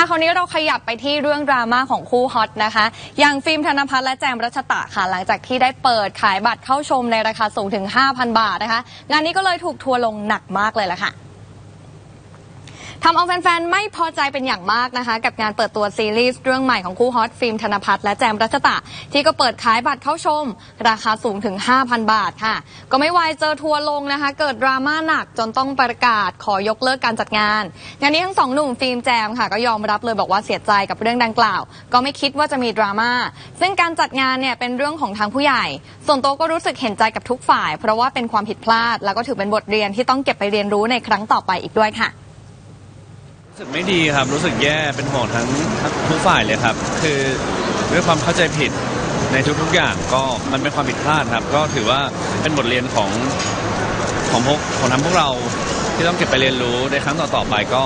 อะคราวนี้เราขยับไปที่เรื่องดราม่าของคู่ฮอตนะคะ อย่างฟิล์มธนพัฒน์และแจมรัชตะค่ะ หลังจากที่ได้เปิดขายบัตรเข้าชมในราคาสูงถึง 5,000 บาทนะคะ งานนี้ก็เลยถูกทัวร์ลงหนักมากเลยล่ะค่ะ ทำเอาแฟนๆ ไม่พอใจเป็นอย่างมากนะคะ กับงานเปิดตัวซีรีส์เรื่องใหม่ของคู่ฮอตฟิล์มธนพัฒน์และแจมรัชตะ ที่ก็เปิดขายบัตรเข้าชม ราคาสูงถึง 5,000 บาทค่ะ ก็ไม่ไวเจอทัวร์ลงนะคะ เกิดดราม่าหนักจนต้องประกาศขอยกเลิกการจัดงาน งานนี้ทั้งสองหนุ่มฟิล์มแจมค่ะ ก็ยอมรับเลยบอกว่าเสียใจกับเรื่องดังกล่าว ก็ไม่คิดว่าจะมีดราม่าซึ่งการจัดงานเนี่ยเป็นเรื่องของทางผู้ใหญ่ ส่วนตัวก็รู้สึกเห็นใจกับทุกฝ่าย เพราะว่าเป็นความผิดพลาด แล้วก็ถือเป็นบทเรียนที่ต้องเก็บไปเรียนรู้ในครั้งต่อไปอีกด้วยค่ะ รู้สึกไม่ดีครับรู้สึกแย่เป็นห่วงทั้งทั้งทุกฝ่ายเลยครับ คือด้วยความเข้าใจผิดในทุกๆอย่างก็มันเป็นความผิดพลาดครับ ก็ถือว่าเป็นบทเรียนของของพวกของทั้งพวกเราที่ต้องเก็บไปเรียนรู้ในครั้งต่อๆไปก็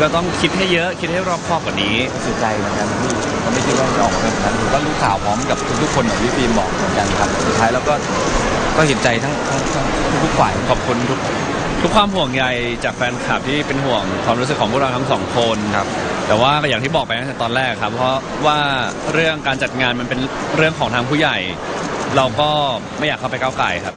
ก็ต้องคิดให้เยอะคิดให้รอบคอบกว่านี้ เสียใจเหมือนกันพี่ก็ไม่คิดว่าจะออกมาเป็นแบบนั้นผมก็รู้ข่าวพร้อมกับทุกๆคนอย่างที่ฟิล์มบอกเหมือนกันครับ สุดท้ายแล้วก็ก็เห็นใจทั้งทั้งทั้งทุกๆฝ่าย ขอบคุณทุก ทุกความห่วงใยจากแฟนคลับที่เป็นห่วงความรู้สึกของพวกเราทั้งสองคนครับ แต่ว่าก็อย่างที่บอกไปตั้งแต่ตอนแรกครับ เพราะว่าเรื่องการจัดงานมันเป็นเรื่องของทางผู้ใหญ่ เราก็ไม่อยากเข้าไปก้าวไก่ครับ